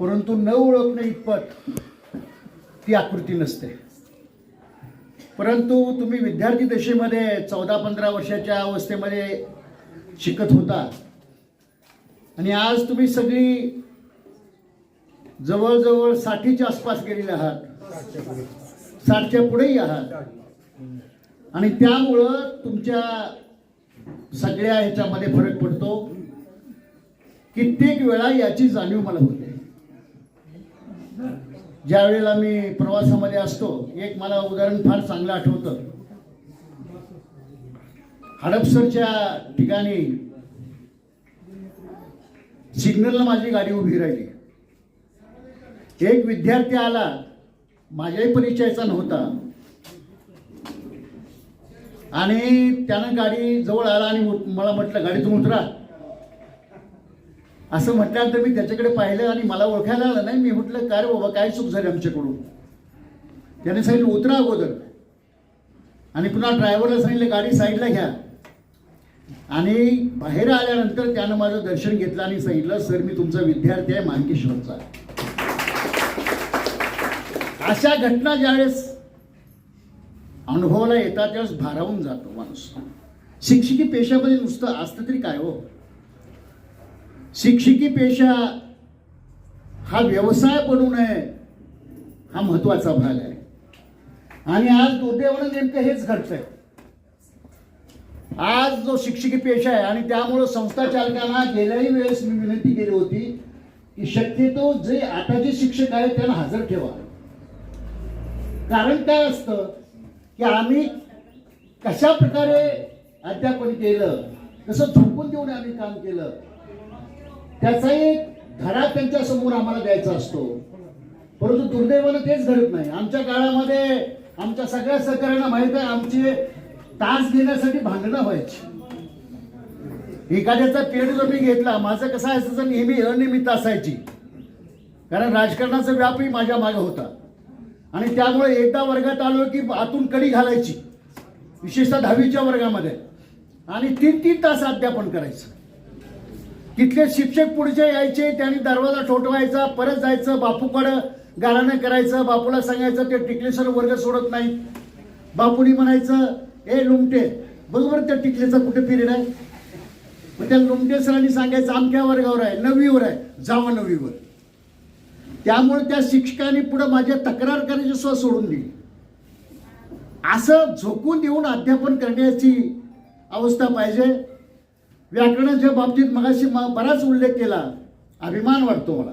परंतु न ओळखणे इतपत ती आकृती नसते. परंतु तुम्ही विद्यार्थी दशेमध्ये चौदा पंधरा वर्षाच्या अवस्थेमध्ये शिकत होता. आणि आज तुम्ही सगळी जवळजवळ साठीच्या आसपास गेलेले आहात. साठच्या पुढेही आहात. आणि त्यामुळं तुमच्या सगळ्या ह्याच्यामध्ये फरक पडतो. कित्येक वेळा याची जाणीव मला होते. ज्या वेळेला मी प्रवासामध्ये असतो एक मला उदाहरण फार चांगलं आठवतं. हडपसरच्या ठिकाणी सिग्नलला माझी गाडी उभी राहिली. एक विद्यार्थी आला माझ्याही परिचयाचा नव्हता. आणि त्यानं गाडी जवळ आला आणि मला म्हटलं गाडीतून उतरा. असं म्हटल्यानंतर मी त्याच्याकडे पाहिलं आणि मला ओळखायला आलं नाही मी म्हटलं काय रे बाबा काय चूक झाली आमच्याकडून? त्याने सांगितलं उतरा अगोदर. आणि पुन्हा ड्रायव्हरला सांगितलं गाडी साईडला घ्या. आणि बाहेर आल्यानंतर त्यानं माझं दर्शन घेतलं आणि सांगितलं सर मी तुमचा विद्यार्थी आहे मानकेश्वरचा. अशा घटना ज्यावेळेस अनुभवाला येतात त्यावेळेस भारावून जातो माणूस. शिक्षकी पेशामध्ये नुसतं असतं तरी काय हो? शिक्षकी पेशा हा व्यवसाय बनू नये हा महत्त्वाचा भाग आहे. आणि आज दुर्दैवानं नेमकं हेच घडतंय. आज जो शिक्षकी पेशा आहे आणि त्यामुळं संस्था चालकांना गेल्याही वेळेस मी विनंती केली होती की शक्यतो जे आता जे शिक्षक आहेत त्यांना हजर ठेवा. कारण काय असतं की आम्ही कशा प्रकारे अध्यापन केलं कसं झोपून देऊन आम्ही काम केलं त्याचा एक धडा त्यांच्यासमोर आम्हाला द्यायचा असतो. परंतु दुर्दैवानं तेच घडत नाही. आमच्या काळामध्ये आमच्या सगळ्या सहकार्यांना माहीत आहे आमचे तास घेण्यासाठी भांडणं व्हायची. एखाद्याचा पेड जर मी घेतला माझं कसं असायचं नेहमी अनियमित असायची. कारण राजकारणाचा व्यापही माझ्या मागे होता. आणि त्यामुळे एकदा वर्गात आलो की आतून कडी घालायची. विशेषतः दहावीच्या वर्गामध्ये. आणि तीन तीन तास अध्यापन करायचं. तिथले शिक्षक पुढचे यायचे त्यांनी दरवाजा ठोठवायचा परत जायचं बापूकडं गाराणं करायचं बापूला सांगायचं ते टिकलेसर वर्ग सोडत नाही बापूनी म्हणायचं ए लुमटे बरोबर त्या टिकलेचा कुठे पिरियड आहे? मग त्या लुमटे सरांनी सांगायचं आमच्या वर्गावर आहे नववीवर आहे जावा नववीवर. त्यामुळे त्या शिक्षकांनी पुढे माझ्या तक्रार करायची सुद्धा सोडून दिली. असं झोकून देऊन अध्यापन करण्याची अवस्था पाहिजे. व्याकरणाच्या बाबतीत मगाशी म- बराच उल्लेख केला अभिमान वाटतो मला.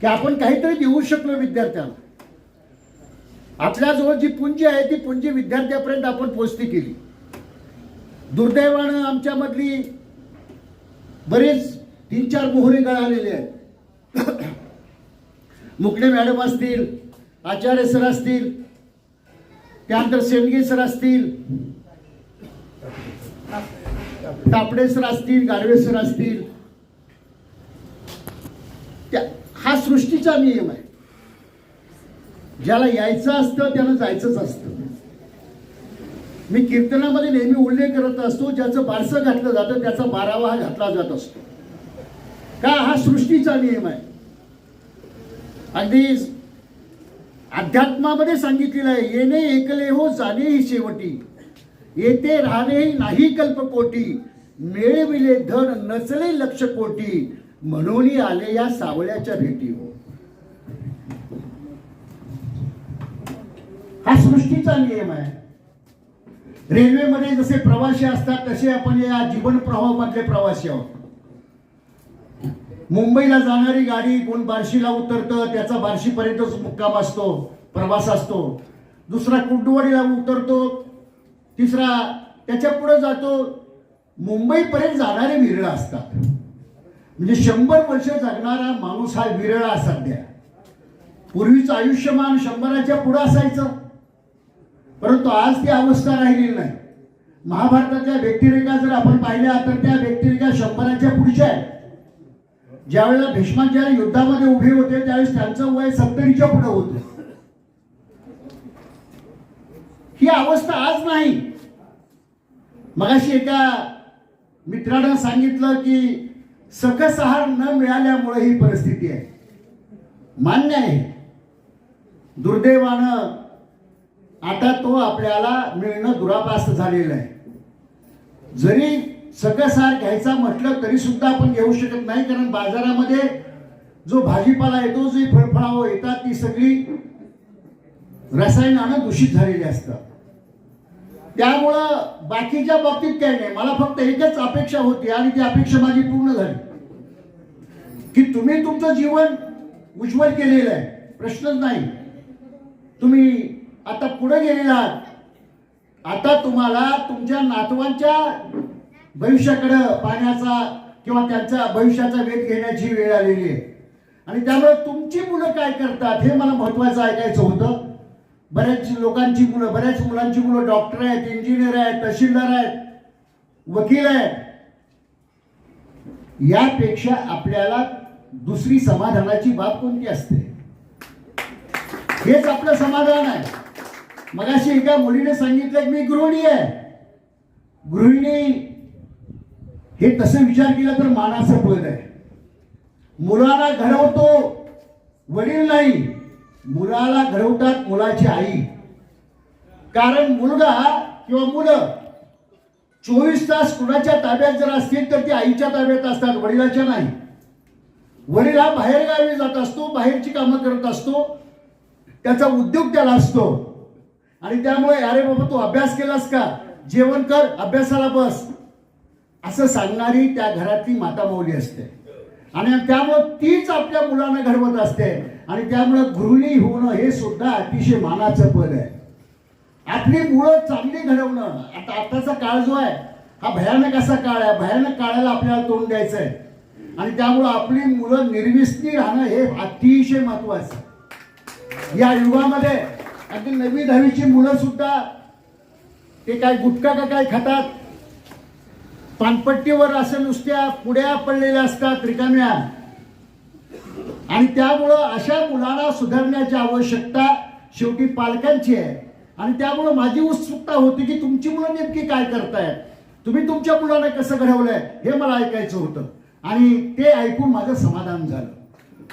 की आपण काहीतरी देऊ शकलो विद्यार्थ्याला. आपल्याजवळ जी पुंजी आहे ती पुंजी विद्यार्थ्यापर्यंत आपण पोचती केली. दुर्दैवानं आमच्यामधली बरेच तीन चार मोहरे गळालेले आहेत. मुकणे मॅडम असतील आचार्य सर असतील त्यानंतर शेंडगे सर असतील तापडे सर असतील गाडवे सर असतील. त्या हा सृष्टीचा नियम आहे. ज्याला यायचं असतं त्यानं जायचंच असतं. मी कीर्तनामध्ये नेहमी उल्लेख करत असतो ज्याचं बारसं घातलं जातं त्याचा बारावा हा घातला जात असतो. का? हा सृष्टीचा नियम आहे. अगदी अध्यात्मामध्ये सांगितलेलं आहे येणे एकले हो जाणे ही शेवटी. येते राहणे नाही कल्पकोटी. मिळविले धन नचले लक्ष कोटी. म्हणून आले या सावळ्याच्या भेटी हो. हा सृष्टीचा नियम आहे. रेल्वेमध्ये जसे प्रवासी असतात तसे आपण या जीवन प्रवाहामधले प्रवासी आहोत. मुंबईला जाणारी गाडी कोण बार्शीला उतरतं त्याचा बार्शीपर्यंतच मुक्काम असतो प्रवास असतो. दुसरा कुंडवाडीला उतरतो तिसरा त्याच्या पुढे जातो मुंबईपर्यंत जाणारे विरळ असतात. म्हणजे शंभर वर्ष जगणारा माणूस हा विरळा सध्या. पूर्वीचं आयुष्यमान शंभराच्या पुढं असायचं. परंतु आज ती अवस्था राहिलेली नाही. महाभारतातल्या व्यक्तिरेखा जर आपण पाहिल्या तर त्या व्यक्तिरेखा शंभराच्या पुढच्या आहेत. ज्यावेळेला भीष्माचार्य युद्धामध्ये उभे होते त्यावेळेस त्यांचं वय सत्तरीच्या पुढे होतं. ही अवस्था आज नाही. मगाशी एका मित्रानं सांगितलं की सकस आहार न मिळाल्यामुळे ही परिस्थिती आहे. मान्य आहे. दुर्दैवानं आता तो आपल्याला मिळणं दुरापास्त झालेलं आहे. जरी सकस आहार घ्यायचा म्हटलं तरी सुद्धा आपण घेऊ शकत नाही कारण बाजारामध्ये जो भाजीपाला येतो जी फळफळावं येतात ती सगळी रसायनानं दूषित झालेली असतात. त्यामुळं बाकीच्या बाबतीत काही नाही. मला फक्त एकच अपेक्षा होती आणि ती अपेक्षा माझी पूर्ण झाली. की तुम्ही तुमचं जीवन उज्ज्वल केलेलं आहे. प्रश्नच नाही. तुम्ही आता पुढे गेलेला आहात. आता तुम्हाला तुमच्या नातवांच्या भविष्याकडं पाहण्याचा किंवा त्यांचा भविष्याचा वेध घेण्याची वेळ आलेली आहे. आणि त्यामुळे तुमची मुलं काय करतात हे मला महत्वाचं ऐकायचं होतं. बऱ्याच लोकांची मुलं बऱ्याच मुलांची मुलं डॉक्टर आहेत इंजिनियर आहेत तहसीलदार आहेत वकील आहेत. यापेक्षा आपल्याला दुसरी समाधानाची बाब कोणती असते? हेच आपलं समाधान आहे. मगाशी एका मुलीने सांगितलं की मी गृहिणी आहे. गृहिणी हे तसं विचार केला तर मानाचं पद आहे. मुलाला घडवतो वडील नाही. मुलाला घडवतात मुलाची आई. कारण मुलगा किंवा मुलं चोवीस तास कुणाच्या ताब्यात जर असतील तर ती आईच्या ताब्यात असतात वडिलाच्या नाही. वडील हा बाहेर गावी जात असतो बाहेरची कामं करत असतो. त्याचा उद्योग त्याला असतो. आणि त्यामुळे अरे बाबा तू अभ्यास केलास का? जेवण कर अभ्यासाला बस. असं सांगणारी त्या घरातली माता माऊली असते. आणि त्यामुळं तीच आपल्या मुलांना घडवत असते. आणि त्यामुळं गृहिणी होणं हे सुद्धा अतिशय मानाचं पद आहे. आपली मुलं चांगली घडवणं आता आताचा काळ जो आहे हा भयानक असा काळ आहे. भयानक काळाला आपल्याला तोंड द्यायचं आहे. आणि त्यामुळं आपली मुलं निर्विस्ती राहणं हे अतिशय महत्वाचं या युगामध्ये अगदी नवी दहावीची मुलं सुद्धा ते काय गुटखा का काय खातात? पानपट्टीवर असं नुसत्या पुड्या पडलेल्या असतात रिकाम्या. आणि त्यामुळं अशा मुलांना सुधारण्याची आवश्यकता शेवटी पालकांची आहे. आणि त्यामुळं माझी उत्सुकता होती की तुमची मुलं नेमकी काय करतायत? तुम्ही तुमच्या मुलांना कसं घडवलंय हे मला ऐकायचं होतं. आणि ते ऐकून माझं समाधान झालं.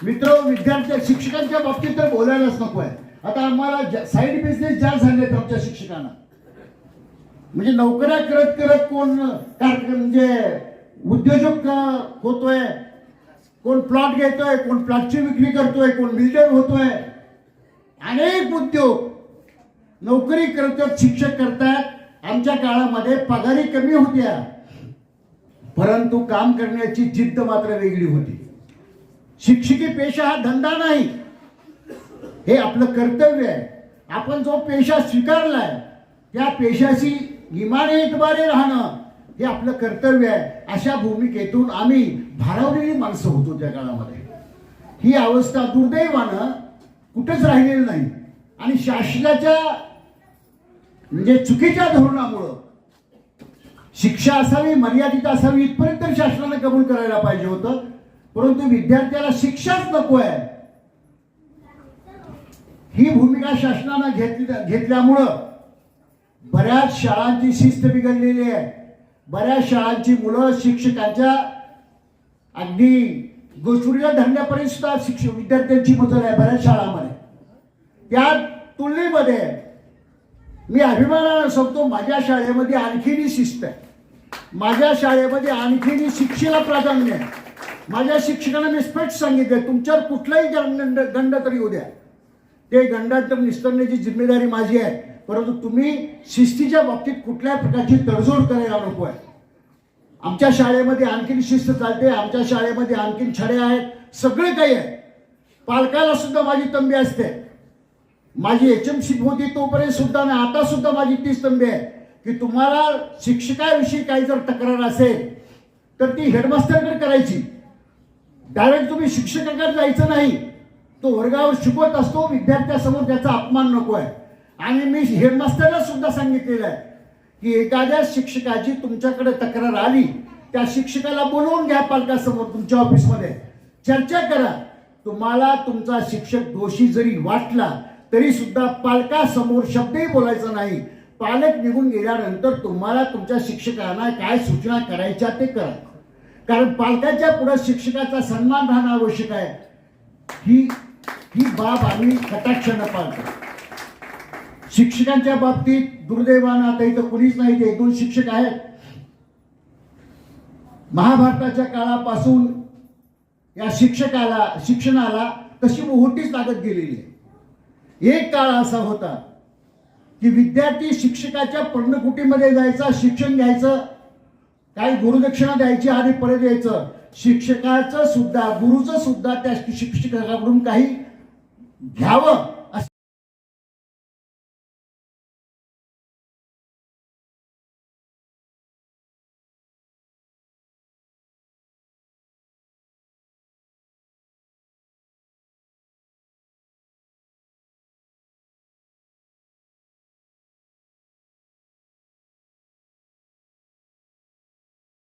मित्र विद्यार्थी शिक्षकांच्या बाबतीत तर बोलायलाच नको आहे आता आम्हाला साईड बिझनेस जास्त झालेत आमच्या शिक्षकांना. म्हणजे नोकऱ्या करत करत कोण म्हणजे उद्योजक होतोय कोण प्लॉट घेतोय कोण प्लॉटची विक्री करतोय कोण बिल्डर होतोय. अनेक उद्योग नोकरी करतात शिक्षक करतात. आमच्या काळामध्ये पगारी कमी होत्या. परंतु काम करण्याची जिद्द मात्र वेगळी होती. शिक्षकी पेशा हा धंदा नाही. हे आपलं कर्तव्य आहे. आपण जो पेशा स्वीकारलाय त्या पेशाशी इमान इतबारे राहणं हे आपलं कर्तव्य आहे. अशा भूमिकेतून आम्ही भारावलेली माणसं होतो त्या काळामध्ये. ही अवस्था दुर्दैवानं कुठेच राहिलेली नाही. आणि शासनाच्या म्हणजे चुकीच्या धोरणामुळं शिक्षा असावी मर्यादित असावी इथपर्यंत तर शासनानं कबूल करायला पाहिजे होतं. परंतु विद्यार्थ्याला शिक्षाच नको आहे. ही भूमिका शासनानं घेतली घेतल्यामुळं बऱ्याच शाळांची शिस्त बिघडलेली आहे. बऱ्याच शाळांची मुलं शिक्षकांच्या अगदी गोष्टीला धरण्यापर्यंत सुद्धा शिक्षक विद्यार्थ्यांची मजल आहे बऱ्याच शाळांमध्ये. त्या तुलनेमध्ये मी अभिमानानं सांगतो माझ्या शाळेमध्ये आणखीनही शिस्त आहे. माझ्या शाळेमध्ये आणखीनही शिक्षेला प्राधान्य आहे. माझ्या शिक्षकांना मी स्पष्ट सांगितलं तुमच्यावर कुठलाही गंड गंड तरी येऊ द्या. ते गंडांतर निस्तरण्याची जिम्मेदारी माझी आहे. परंतु तुम्ही शिस्तीच्या बाबतीत कुठल्याही प्रकारची तडजोड करायला नको आहे. आमच्या शाळेमध्ये आणखीन शिस्त चालते आमच्या शाळेमध्ये आणखीन छडे आहेत सगळे काही आहे पालकाला सुद्धा माझी तंबी असते. माझी एच एम सी होती तोपर्यंत सुद्धा नाही आता सुद्धा माझी तीच तंबी आहे. की तुम्हाला शिक्षकाविषयी काही जर तक्रार असेल तर ती हेडमास्टरकडे करायची. डायरेक्ट तुम्ही शिक्षकाकडे जायचं नाही. तो वर्गावर शिकवत असतो विद्यार्थ्यासमोर त्याचा अपमान नको आहे. आणि मी हेडमास्टरला सुद्धा सांगितलेलं आहे की एखाद्या शिक्षकाची तुमच्याकडे तक्रार आली त्या शिक्षकाला बोलवून घ्या पालकासमोर तुमच्या ऑफिसमध्ये. चर्चा करा. तुम्हाला तुमचा शिक्षक दोषी जरी वाटला तरी सुद्धा पालकासमोर शब्दही बोलायचा नाही. पालक निघून गेल्यानंतर तुम्हाला तुमच्या शिक्षकांना काय सूचना करायच्या ते करा. कारण पालकाच्या पुढे शिक्षकाचा सन्मान राहणं आवश्यक आहे. ही ही बाब आम्ही कटाक्षानं पाळतो. शिक्षकांच्या बाबतीत दुर्दैवानं आता इथं कुणीच नाही ते एक दोन शिक्षक आहेत. महाभारताच्या काळापासून या शिक्षकाला शिक्षणाला तशी मोठीच लागत गेलेली आहे. एक काळ असा होता की विद्यार्थी शिक्षकाच्या पर्णकुटीमध्ये जायचा शिक्षण घ्यायचं काही गुरुदक्षिणा द्यायची आणि परत यायचं. शिक्षकाचं सुद्धा गुरुचं सुद्धा त्या शिक्षकाकडून काही घ्यावं.